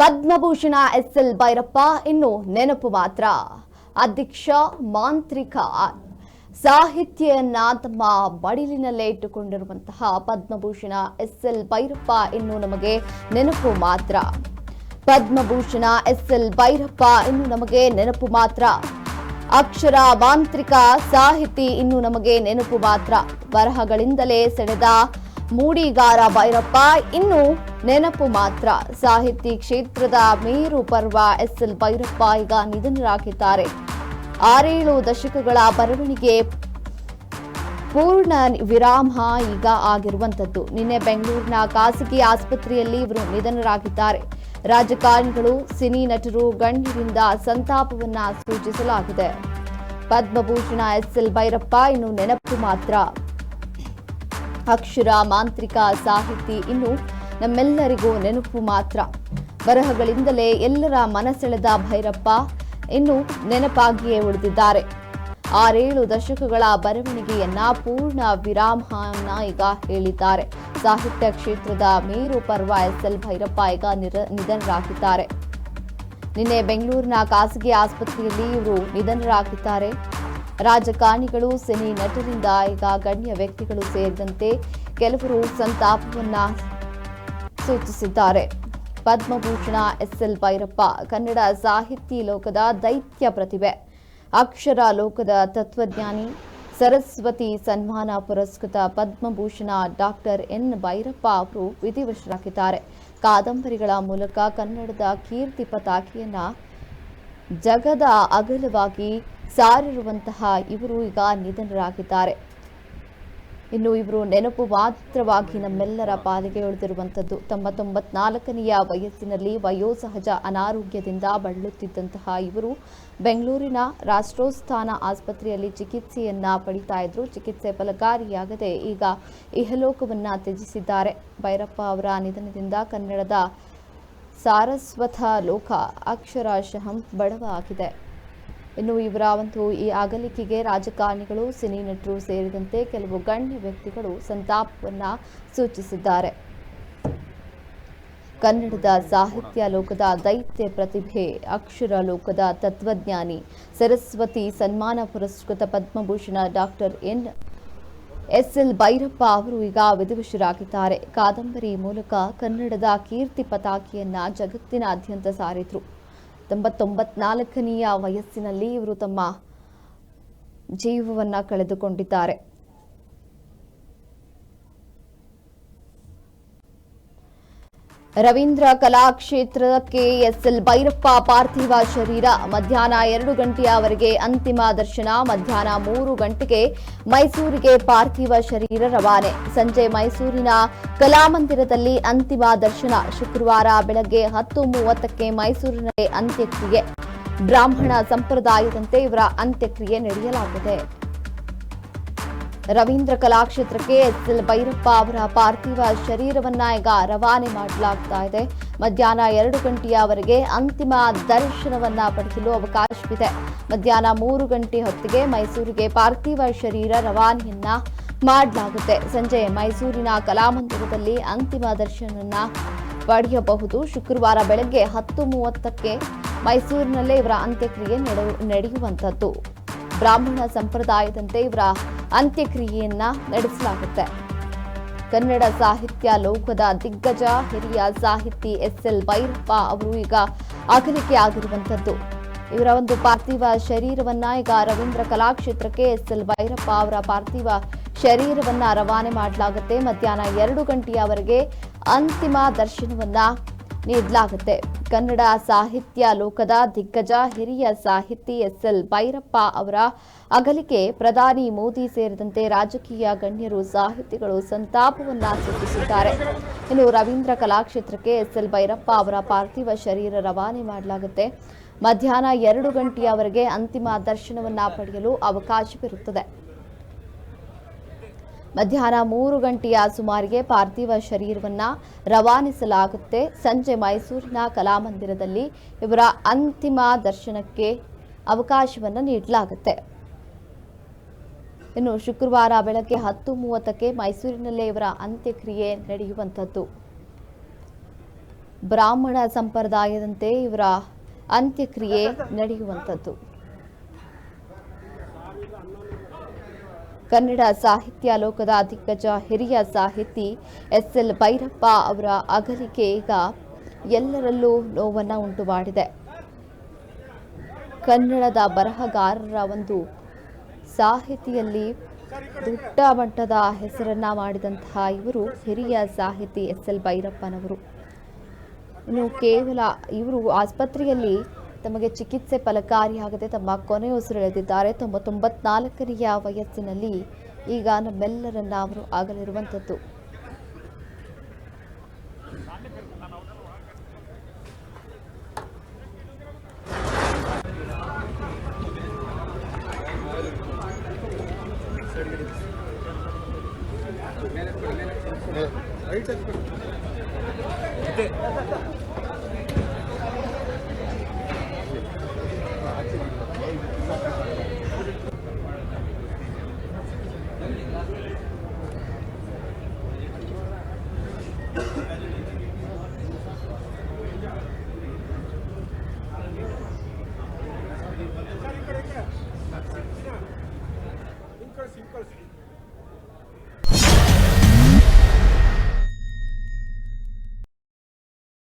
Padma Bhushan S L Bhyrappa, ಇನ್ನು ನೆನಪು ಮಾತ್ರ. ಅಧ್ಯಕ್ಷ ಮಾಂತ್ರಿಕ ಸಾಹಿತ್ಯನ್ನ ತಮ್ಮ ಬಡಿಲಿನಲ್ಲೇ ಇಟ್ಟುಕೊಂಡಿರುವಂತಹ ಪದ್ಮಭೂಷಣ ಎಸ್ ಎಲ್ ಭೈರಪ್ಪ, ಇನ್ನು ನಮಗೆ ನೆನಪು ಮಾತ್ರ. ಪದ್ಮಭೂಷಣ ಎಸ್ ಎಲ್ ಭೈರಪ್ಪ, ಇನ್ನು ನಮಗೆ ನೆನಪು ಮಾತ್ರ. ಅಕ್ಷರ ಮಾಂತ್ರಿಕ ಸಾಹಿತಿ, ಇನ್ನು ನಮಗೆ ನೆನಪು ಮಾತ್ರ. ಬರಹಗಳಿಂದಲೇ ಸೆಳೆದ ಮೂಡಿಗಾರ ಭೈರಪ್ಪ, ಇನ್ನು ನೆನಪು ಮಾತ್ರ. ಸಾಹಿತಿ ಕ್ಷೇತ್ರದ ಮೇರು ಪರ್ವ ಎಸ್ ಎಲ್ ಭೈರಪ್ಪ ಈಗ ನಿಧನರಾಗಿದ್ದಾರೆ. ಆರೇಳು ದಶಕಗಳ ಬರವಣಿಗೆ ಪೂರ್ಣ ವಿರಾಮ ಈಗ ಆಗಿರುವಂತದ್ದು ನಿನ್ನೆ ಬೆಂಗಳೂರಿನ ಖಾಸಗಿ ಆಸ್ಪತ್ರೆಯಲ್ಲಿ ಇವರು ನಿಧನರಾಗಿದ್ದಾರೆ. ರಾಜಕಾರಣಿಗಳು, ಸಿನಿ ನಟರು ಗಣ್ಯರಿಂದ ಸಂತಾಪವನ್ನ ಸೂಚಿಸಲಾಗಿದೆ. ಪದ್ಮಭೂಷಣ ಎಸ್ ಎಲ್ ಭೈರಪ್ಪ, ಇನ್ನು ನೆನಪು ಮಾತ್ರ. ಅಕ್ಷರ, ಮಾಂತ್ರಿಕ, ಸಾಹಿತಿ ಇನ್ನು ನಮ್ಮೆಲ್ಲರಿಗೂ ನೆನಪು ಮಾತ್ರ. ಬರಹಗಳಿಂದಲೇ ಎಲ್ಲರ ಮನಸೆಳೆದ ಭೈರಪ್ಪ ಇನ್ನು ನೆನಪಾಗಿಯೇ ಉಳಿದಿದ್ದಾರೆ. ಆರೇಳು ದಶಕಗಳ ಬರವಣಿಗೆಯನ್ನ ಪೂರ್ಣ ವಿರಾಮನ ಈಗ ಹೇಳಿದ್ದಾರೆ. ಸಾಹಿತ್ಯ ಕ್ಷೇತ್ರದ ಮೇರು ಪರ್ವ ಎಸ್ ಎಲ್ ಭೈರಪ್ಪ ಈಗ ನಿರ- ನಿಧನರಾಗಿದ್ದಾರೆ. ನಿನ್ನೆ ಬೆಂಗಳೂರಿನ ಖಾಸಗಿ ಆಸ್ಪತ್ರೆಯಲ್ಲಿ ಇವರು ನಿಧನರಾಗಿದ್ದಾರೆ. ರಾಜಕಾರಣಿಗಳು, ಸಿನಿ ನಟರಿಂದ ಈಗ ಗಣ್ಯ ವ್ಯಕ್ತಿಗಳು ಸೇರಿದಂತೆ ಕೆಲವರು ಸಂತಾಪವನ್ನ ಸೂಚಿಸಿದ್ದಾರೆ. ಪದ್ಮಭೂಷಣ, ಎಸ್ ಎಲ್ ಭೈರಪ್ಪ, ಕನ್ನಡ ಸಾಹಿತಿ ಲೋಕದ ದೈತ್ಯ ಪ್ರತಿಭೆ. ಅಕ್ಷರ ಲೋಕದ ತತ್ವಜ್ಞಾನಿ, ಸರಸ್ವತಿ ಸನ್ಮಾನ ಪುರಸ್ಕೃತ ಪದ್ಮಭೂಷಣ ಡಾಕ್ಟರ್ ಎನ್ ಭೈರಪ್ಪ ಅವರು ವಿಧಿವಶರಾಗಿದ್ದಾರೆ. ಕಾದಂಬರಿಗಳ ಮೂಲಕ ಕನ್ನಡದ ಕೀರ್ತಿ ಪತಾಕೆಯನ್ನ ಜಗದ ಅಗಲವಾಗಿ ಸಾರಿರುವಂತಹ ಇವರು ಈಗ ನಿಧನರಾಗಿದ್ದಾರೆ. ಇನ್ನು ಇವರು ನೆನಪು ಮಾತ್ರವಾಗಿ ನಮ್ಮೆಲ್ಲರ ಪಾಲಿಗೆ ಉಳಿದಿರುವಂಥದ್ದು. ತಮ್ಮ ತೊಂಬತ್ನಾಲ್ಕನೆಯ ವಯಸ್ಸಿನಲ್ಲಿ ವಯೋಸಹಜ ಅನಾರೋಗ್ಯದಿಂದ ಬಳಲುತ್ತಿದ್ದಂತಹ ಇವರು ಬೆಂಗಳೂರಿನ ರಾಷ್ಟ್ರೋಸ್ಥಾನ ಆಸ್ಪತ್ರೆಯಲ್ಲಿ ಚಿಕಿತ್ಸೆಯನ್ನ ಪಡಿತಾ ಇದ್ರು. ಚಿಕಿತ್ಸೆ ಫಲಕಾರಿಯಾಗದೆ ಈಗ ಇಹಲೋಕವನ್ನ ತ್ಯಜಿಸಿದ್ದಾರೆ. ಭೈರಪ್ಪ ಅವರ ನಿಧನದಿಂದ ಕನ್ನಡದ ಸಾರಸ್ವತ ಲೋಕ ಅಕ್ಷರಶಃ ಬಡವಾಗಿದೆ. ಇನ್ನು ಇವರ ಒಂದು ಈ ಅಗಲಿಕೆಗೆ ರಾಜಕಾರಣಿಗಳು, ಸಿನಿ ನಟರು ಸೇರಿದಂತೆ ಕೆಲವು ಗಣ್ಯ ವ್ಯಕ್ತಿಗಳು ಸಂತಾಪವನ್ನು ಸೂಚಿಸಿದ್ದಾರೆ. ಕನ್ನಡದ ಸಾಹಿತ್ಯ ಲೋಕದ ದೈತ್ಯ ಪ್ರತಿಭೆ, ಅಕ್ಷರ ಲೋಕದ ತತ್ವಜ್ಞಾನಿ, ಸರಸ್ವತಿ ಸನ್ಮಾನ ಪುರಸ್ಕೃತ Padma Bhushan doctor N. S L Bhyrappa ಅವರು ಈಗ ವಿಧಿವಶರಾಗಿದ್ದಾರೆ. ಕಾದಂಬರಿ ಮೂಲಕ ಕನ್ನಡದ ಕೀರ್ತಿ ಪತಾಕಿಯನ್ನ ಜಗತ್ತಿನಾದ್ಯಂತ ಸಾರಿದ್ರು. ತೊಂಬತ್ತೊಂಬತ್ನಾಲ್ಕನೆಯ ವಯಸ್ಸಿನಲ್ಲಿ ಇವರು ತಮ್ಮ ಜೀವವನ್ನ ಕಳೆದುಕೊಂಡಿದ್ದಾರೆ. ರವೀಂದ್ರ ಕಲಾಕ್ಷೇತ್ರಕ್ಕೆ ಎಸ್ಎಲ್ ಭೈರಪ್ಪ ಪಾರ್ಥಿವ ಶರೀರ. ಮಧ್ಯಾಹ್ನ ಎರಡು ಗಂಟೆಯವರೆಗೆ ಅಂತಿಮ ದರ್ಶನ. ಮಧ್ಯಾಹ್ನ ಮೂರು ಗಂಟೆಗೆ ಮೈಸೂರಿಗೆ ಪಾರ್ಥಿವ ಶರೀರ ರವಾನೆ. ಸಂಜೆ ಮೈಸೂರಿನ ಕಲಾಮಂದಿರದಲ್ಲಿ ಅಂತಿಮ ದರ್ಶನ. ಶುಕ್ರವಾರ ಬೆಳಗ್ಗೆ ಹತ್ತು ಮೂವತ್ತಕ್ಕೆ ಮೈಸೂರಿನಲ್ಲಿ ಅಂತ್ಯಕ್ರಿಯೆ. ಬ್ರಾಹ್ಮಣ ಸಂಪ್ರದಾಯದಂತೆ ಇವರ ಅಂತ್ಯಕ್ರಿಯೆ ನಡೆಯಲಾಗಿದೆ. ರವೀಂದ್ರ ಕಲಾಕ್ಷೇತ್ರಕ್ಕೆ ಎಸ್ ಎಲ್ ಭೈರಪ್ಪ ಅವರ ಪಾರ್ಥಿವ ಶರೀರವನ್ನ ಈಗ ರವಾನೆ ಮಾಡಲಾಗ್ತಾ ಇದೆ. ಮಧ್ಯಾಹ್ನ ಎರಡು ಗಂಟೆಯವರೆಗೆ ಅಂತಿಮ ದರ್ಶನವನ್ನ ಪಡೆಯಲು ಅವಕಾಶವಿದೆ. ಮಧ್ಯಾಹ್ನ ಮೂರು ಗಂಟೆ ಹೊತ್ತಿಗೆ ಮೈಸೂರಿಗೆ ಪಾರ್ಥಿವ ಶರೀರ ರವಾನೆಯನ್ನ ಮಾಡಲಾಗುತ್ತೆ. ಸಂಜೆ ಮೈಸೂರಿನ ಕಲಾಮಂದಿರದಲ್ಲಿ ಅಂತಿಮ ದರ್ಶನವನ್ನ ಪಡೆಯಬಹುದು. ಶುಕ್ರವಾರ ಬೆಳಗ್ಗೆ ಹತ್ತು ಮೂವತ್ತಕ್ಕೆ ಮೈಸೂರಿನಲ್ಲೇ ಇವರ ಅಂತ್ಯಕ್ರಿಯೆ ನಡೆಯು- ನಡೆಯುವಂಥದ್ದು. ಬ್ರಾಹ್ಮಣ ಸಂಪ್ರದಾಯದಂತೆ ಇವರ ಅಂತ್ಯಕ್ರಿಯೆಯನ್ನ ನಡೆಸಲಾಗುತ್ತೆ. ಕನ್ನಡ ಸಾಹಿತ್ಯ ಲೋಕದ ದಿಗ್ಗಜ ಹಿರಿಯ ಸಾಹಿತಿ ಎಸ್ ಎಲ್ ಭೈರಪ್ಪ ಅವರು ಈಗ ಅಗಲಿಕೆ ಆಗಿರುವಂಥದ್ದು. ಇವರ ಒಂದು ಪಾರ್ಥಿವ ಶರೀರವನ್ನ ಈಗ ರವೀಂದ್ರ ಕಲಾಕ್ಷೇತ್ರಕ್ಕೆ ಎಸ್ ಎಲ್ ಭೈರಪ್ಪ ಅವರ ಪಾರ್ಥಿವ ಶರೀರವನ್ನ ರವಾನೆ ಮಾಡಲಾಗುತ್ತೆ. ಮಧ್ಯಾಹ್ನ ಎರಡು ಗಂಟೆಯವರೆಗೆ ಅಂತಿಮ ದರ್ಶನವನ್ನ ನೀಡಲಾಗುತ್ತೆ. ಕನ್ನಡ ಸಾಹಿತ್ಯ ಲೋಕದ ದಿಗ್ಗಜ ಹಿರಿಯ ಸಾಹಿತಿ ಎಸ್ ಎಲ್ ಭೈರಪ್ಪ ಅವರ ಅಗಲಿಕೆ. ಪ್ರಧಾನಿ ಮೋದಿ ಸೇರಿದಂತೆ ರಾಜಕೀಯ ಗಣ್ಯರು ಸಾಹಿತಿಗಳು ಸಂತಾಪವನ್ನ ಸೂಚಿಸಿದ್ದಾರೆ. ಇನ್ನು ರವೀಂದ್ರ ಕಲಾಕ್ಷೇತ್ರಕ್ಕೆ ಎಸ್ ಎಲ್ ಭೈರಪ್ಪ ಅವರ ಪಾರ್ಥಿವ ಶರೀರ ರವಾನೆ ಮಾಡಲಾಗುತ್ತೆ. ಮಧ್ಯಾಹ್ನ ಎರಡು ಗಂಟೆಯವರೆಗೆ ಅಂತಿಮ ದರ್ಶನವನ್ನ ಪಡೆಯಲು ಅವಕಾಶವಿರುತ್ತದೆ. ಮಧ್ಯಾಹ್ನ ಮೂರು ಗಂಟೆಯ ಸುಮಾರಿಗೆ ಪಾರ್ಥಿವ ಶರೀರವನ್ನ ರವಾನಿಸಲಾಗುತ್ತೆ. ಸಂಜೆ ಮೈಸೂರಿನ ಕಲಾಮಂದಿರದಲ್ಲಿ ಇವರ ಅಂತಿಮ ದರ್ಶನಕ್ಕೆ ಅವಕಾಶವನ್ನು ನೀಡಲಾಗುತ್ತೆ. ಇನ್ನು ಶುಕ್ರವಾರ ಬೆಳಗ್ಗೆ ಹತ್ತು ಮೂವತ್ತಕ್ಕೆ ಮೈಸೂರಿನಲ್ಲೇ ಇವರ ಅಂತ್ಯಕ್ರಿಯೆ ನಡೆಯುವಂಥದ್ದು. ಬ್ರಾಹ್ಮಣ ಸಂಪ್ರದಾಯದಂತೆ ಇವರ ಅಂತ್ಯಕ್ರಿಯೆ ನಡೆಯುವಂಥದ್ದು. ಕನ್ನಡ ಸಾಹಿತ್ಯ ಲೋಕದ ದಿಗ್ಗಜ ಹಿರಿಯ ಸಾಹಿತಿ ಎಸ್ ಎಲ್ ಭೈರಪ್ಪ ಅವರ ಅಗಲಿಕೆ ಈಗ ಎಲ್ಲರಲ್ಲೂ ನೋವನ್ನು ಉಂಟು ಮಾಡಿದೆ. ಕನ್ನಡದ ಬರಹಗಾರರ ಒಂದು ಸಾಹಿತಿಯಲ್ಲಿ ದೊಡ್ಡ ಮಟ್ಟದ ಹೆಸರನ್ನ ಮಾಡಿದಂತಹ ಇವರು ಹಿರಿಯ ಸಾಹಿತಿ ಎಸ್ ಎಲ್ ಭೈರಪ್ಪನವರು. ಇನ್ನು ಕೇವಲ ಇವರು ಆಸ್ಪತ್ರೆಯಲ್ಲಿ ತಮಗೆ ಚಿಕಿತ್ಸೆ ಫಲಕಾರಿಯಾಗದೆ ತಮ್ಮ ಕೊನೆಯುಸಿರೆಳೆದಿದ್ದಾರೆ ತಮ್ಮ ತೊಂಬತ್ನಾಲ್ಕನೆಯ ವಯಸ್ಸಿನಲ್ಲಿ ಈಗ ನಮ್ಮೆಲ್ಲರನ್ನ ಅವರು ಆಗಲಿರುವಂಥದ್ದು.